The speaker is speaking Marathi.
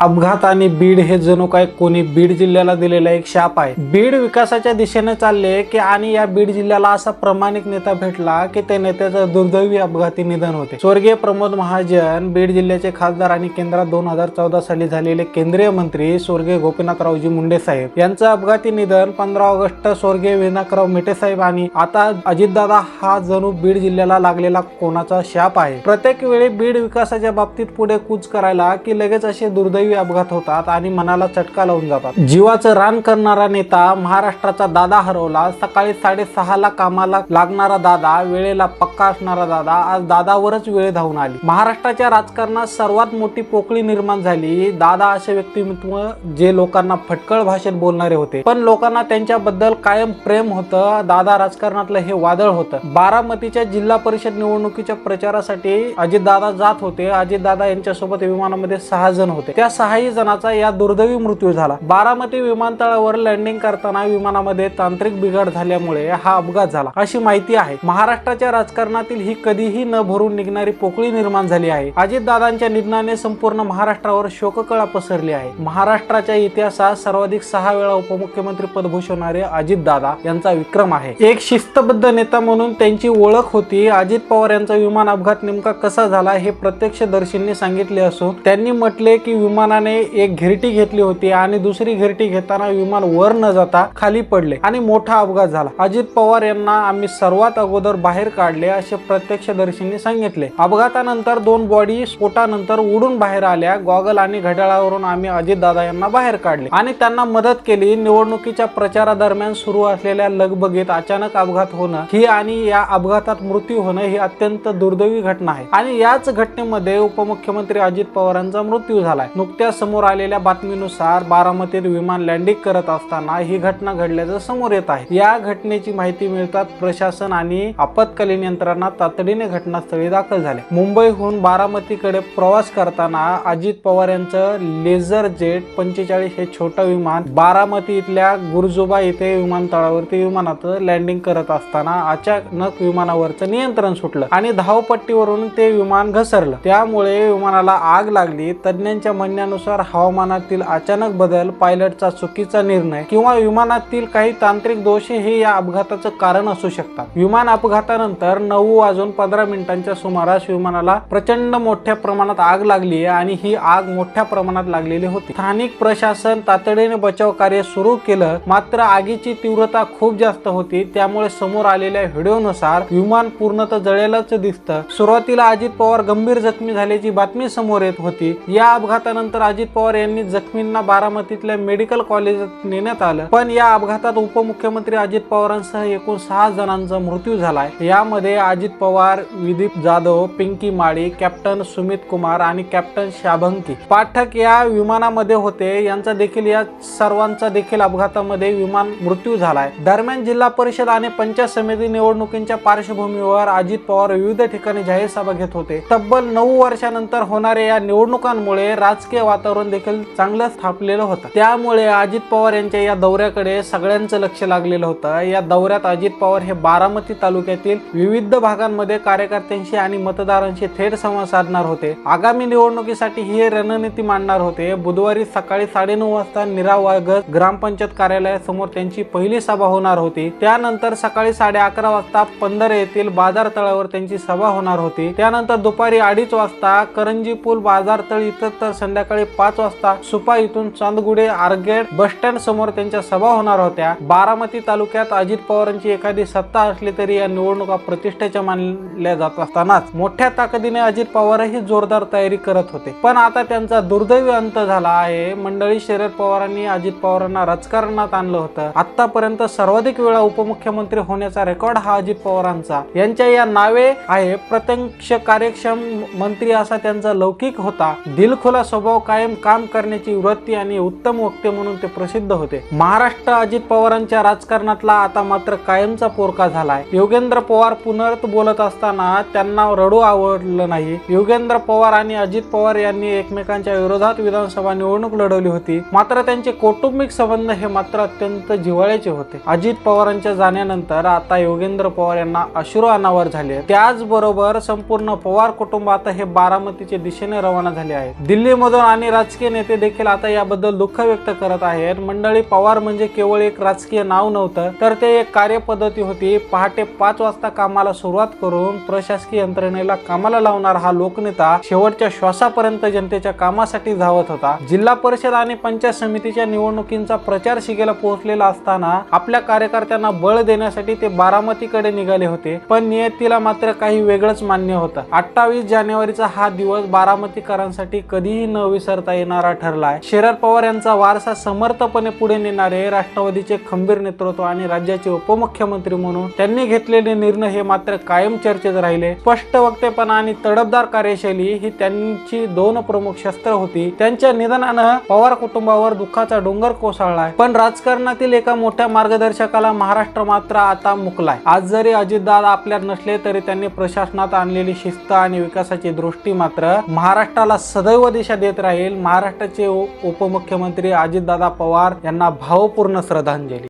अपघात आणि बीड हे जणू काय कोणी बीड जिल्ह्याला दिलेला एक शाप आहे. बीड विकासाच्या दिशेने चालले की आणि या बीड जिल्ह्याला असा प्रामाणिक नेता भेटला की त्या नेत्याचं दुर्दैवी अपघाती निधन होते. स्वर्गीय प्रमोद महाजन बीड जिल्ह्याचे खासदार आणि केंद्रात दोन हजार चौदा साली झालेले केंद्रीय मंत्री स्वर्गीय गोपीनाथरावजी मुंडे साहेब यांचं अपघाती निधन पंधरा ऑगस्ट स्वर्गीय विनाकराव मेटे साहेब आणि आता अजितदादा हा जणू बीड जिल्ह्याला लागलेला कोणाचा शाप आहे. प्रत्येक वेळी बीड विकासाच्या बाबतीत पुढे कूच करायला की लगेच असे दुर्दैवी अपघात होतात आणि मनाला चटका लावून जातात. जीवाचं रान करणारा नेता महाराष्ट्राचा दादा हरवला. सकाळी साडेसहाला कामाला लागणारा दादा वेळेला पक्का असणारा दादा आज दादावरच वेळ धावून आली. महाराष्ट्राच्या राजकारणात सर्वात मोठी पोकळी निर्माण झाली. दादा असे व्यक्तिमत्व जे लोकांना फटकळ भाषेत बोलणारे होते. पण लोकांना त्यांच्याबद्दल कायम प्रेम होतं. दादा राजकारणातलं हे वादळ होतं. बारामतीच्या जिल्हा परिषद निवडणुकीच्या प्रचारासाठी अजितदादा जात होते. अजितदादा यांच्यासोबत विमानामध्ये सहा जण होते. त्या सहाही जणांचा या दुर्दैवी मृत्यू झाला. बारामती विमानतळावर लँडिंग करताना विमानामध्ये तांत्रिक बिघाड झाल्यामुळे हा अपघात झाला. अशी माहिती आहे. महाराष्ट्राच्या राजकारणातील ही कधीही न भरून निघणारी पोकळी निर्माण झाली आहे. अजितदादांच्या निधनाने संपूर्ण महाराष्ट्रावर शोककळा पसरली आहे. महाराष्ट्राच्या इतिहासात सर्वाधिक सहा वेळा उपमुख्यमंत्री पद भूषवणारे अजितदादा यांचा विक्रम आहे. एक शिस्तबद्ध नेता म्हणून त्यांची ओळख होती. अजित पवार यांचा विमान अपघात नेमका कसा झाला हे प्रत्यक्षदर्शींनी सांगितले असून त्यांनी म्हटले की विमान विमानाने एक घिरटी घेतली होती आणि दुसरी घिरटी घेताना विमान वर न जाता खाली पडले आणि मोठा अपघात झाला. अजित पवार यांना आम्ही सर्वात अगोदर बाहेर काढले असे प्रत्यक्षदर्शींनी सांगितले. अपघातानंतर दोन बॉडी स्फोटानंतर उडून बाहेर आल्या. गॉगल आणि घड्याळावरून आम्ही अजितदादा यांना बाहेर काढले आणि त्यांना मदत केली. निवडणुकीच्या प्रचारादरम्यान सुरू असलेल्या लगबगीत अचानक अपघात होणं ही आणि या अपघातात मृत्यू होणं ही अत्यंत दुर्दैवी घटना आहे. आणि याच घटनेमध्ये उपमुख्यमंत्री अजित पवारांचा मृत्यू झालाय. नुकतं समोर आलेल्या बातमीनुसार बारामतीत विमान लँडिंग करत असताना ही घटना घडल्याचं समोर येत आहे. या घटनेची माहिती मिळतात प्रशासन आणि आपत्कालीन यंत्रणा तातडीने घटनास्थळी दाखल झाले मुंबईहून बारामतीकडे प्रवास करताना अजित पवार यांचं लेझर जेट पंचेचाळीस हे छोटं विमान बारामती इथल्या गुरजोबा इथे विमानतळावरती विमानात लँडिंग करत असताना अचानक विमानावरचं नियंत्रण सुटलं आणि धावपट्टीवरून ते विमान घसरलं. त्यामुळे विमानाला आग लागली. तज्ज्ञांच्या म्हणण्यानुसार हवामानातील अचानक बदल पायलटचा चुकीचा निर्णय किंवा विमानातील काही तांत्रिक दोष हे या अपघाताचं कारण असू शकतात. विमान अपघातानंतर नऊ वाजून पंधरा मिनिटांच्या सुमारास विमानाला प्रचंड मोठ्या प्रमाणात आग लागली आणि ही आग मोठ्या प्रमाणात लागलेली होती. स्थानिक प्रशासन तातडीने बचाव कार्य सुरू केलं मात्र आगीची तीव्रता खूप जास्त होती. त्यामुळे समोर आलेल्या व्हिडिओनुसार विमान पूर्णतः जळेलच दिसतं. सुरुवातीला अजित पवार गंभीर जखमी झाल्याची बातमी समोर येत होती. या अपघातानंतर अजित पवार यांनी जखमींना बारामतीतल्या मेडिकल कॉलेजात नेण्यात आलं. पण या अपघातात उपमुख्यमंत्री अजित पवारांसह एकूण सहा जणांचा मृत्यू झालाय. यामध्ये अजित पवार विदीप जाधव पिंकी माळी कॅप्टन सुमित कुमार आणि कॅप्टन शाभंकी. पाठक या विमानामध्ये होते. यांचा देखील या सर्वांचा देखील अपघातामध्ये विमान मृत्यू झालाय. दरम्यान जिल्हा परिषद आणि पंचायत समिती निवडणुकींच्या पार्श्वभूमीवर अजित पवार विविध ठिकाणी जाहीर सभा घेत होते. तब्बल नऊ वर्षानंतर होणाऱ्या या निवडणुकांमुळे राजकीय वातावरण देखील चांगलं स्थापलेलं होतं. त्यामुळे अजित पवार यांच्या या दौऱ्याकडे सगळ्यांचं लक्ष लागलेलं होतं. या दौऱ्यात अजित पवार हे बारामती तालुक्यातील विविध भागांमध्ये कार्यकर्त्यांशी आणि मतदारांशी थेट संवाद साधणार होते. आगामी निवडणुकीसाठी ही रणनीती मांडणार होते. बुधवारी सकाळी साडेनऊ वाजता निरावागत ग्रामपंचायत कार्यालयासमोर त्यांची पहिली सभा होणार होती. त्यानंतर सकाळी साडे अकरा वाजता पंधरा येथील बाजार तळावर त्यांची सभा होणार होती. त्यानंतर दुपारी अडीच वाजता करंजी पूल बाजार तळ इथं तर संध्याकाळी सकाळी पाच वाजता सुपा इथून चांदगुडे आरगेड बस स्टँड समोर त्यांच्या सभा होणार होत्या. बारामती तालुक्यात अजित पवारांची एखादी सत्ता असली तरी या निवडणुका प्रतिष्ठेच्या मानल्या जात असतानाच मोठ्या ताकदीने अजित पवारही जोरदार तयारी करत होते. पण आता त्यांचा दुर्दैवी अंत झाला आहे. मंडळी शरद पवारांनी अजित पवारांना राजकारणात आणलं होतं. आतापर्यंत सर्वाधिक वेळा उपमुख्यमंत्री होण्याचा रेकॉर्ड हा अजित पवारांचा. यांच्या या नावे आहे प्रत्यक्ष कार्यक्षम मंत्री असा त्यांचा लौकिक होता. दिलखुला स्वभाव कायम काम करण्याची वृत्ती आणि उत्तम वक्ते म्हणून ते प्रसिद्ध होते. महाराष्ट्र अजित पवारांच्या राजकारणातला आता मात्र कायमचा पोरका झालाय. योगेंद्र पवार पुनर्त बोलत असताना त्यांना रडू आवडलं नाही. योगेंद्र पवार आणि अजित पवार यांनी एकमेकांच्या विरोधात विधानसभा निवडणूक लढवली होती. मात्र त्यांचे कौटुंबिक संबंध हे मात्र अत्यंत जिव्हाळ्याचे होते. अजित पवारांच्या जाण्यानंतर आता योगेंद्र पवार यांना अश्रू अनावर झाले. त्याचबरोबर संपूर्ण पवार कुटुंब आता हे बारामतीच्या दिशेने रवाना झाले आहे. दिल्लीमधून आणि राजकीय नेते देखील आता याबद्दल दुःख व्यक्त करत आहेत. मंडळी पवार म्हणजे केवळ एक राजकीय नाव नव्हतं तर ते एक कार्यपद्धती होती. पहाटे पाच वाजता कामाला सुरुवात करून प्रशासकीय यंत्रणेला कामाला लावणार हा लोकनेता शेवटच्या श्वासापर्यंत जनतेच्या कामासाठी धावत होता. जिल्हा परिषद आणि पंचायत समितीच्या निवडणुकींचा प्रचार शिगेला पोहोचलेला असताना आपल्या कार्यकर्त्यांना बळ देण्यासाठी ते बारामतीकडे निघाले होते पण नियतीला मात्र काही वेगळंच मान्य होतं. अठ्ठावीस जानेवारीचा हा दिवस बारामतीकरांसाठी कधीही न विसरता येणारा ठरलाय. शरद पवार यांचा वारसा समर्थपणे पुढे नेणारे राष्ट्रवादीचे खंबीर नेतृत्व आणि राज्याचे उपमुख्यमंत्री म्हणून त्यांनी घेतलेले निर्णय हे मात्र कायम चर्चेत राहिले. स्पष्ट वक्तेपणा आणि तडपदार कार्यशैली ही त्यांची दोन प्रमुख शस्त्र होती. त्यांच्या निधनानं पवार कुटुंबावर दुःखाचा डोंगर कोसळलाय. पण राजकारणातील एका मोठ्या मार्गदर्शकाला महाराष्ट्र मात्र आता मुकलाय. आज जरी अजितदादा आपल्यात नसले तरी त्यांनी प्रशासनात आणलेली शिस्त आणि विकासाची दृष्टी मात्र महाराष्ट्राला सदैव दिशा देत राहील. महाराष्ट्राचे उपमुख्यमंत्री अजितदादा पवार यांना भावपूर्ण श्रद्धांजली.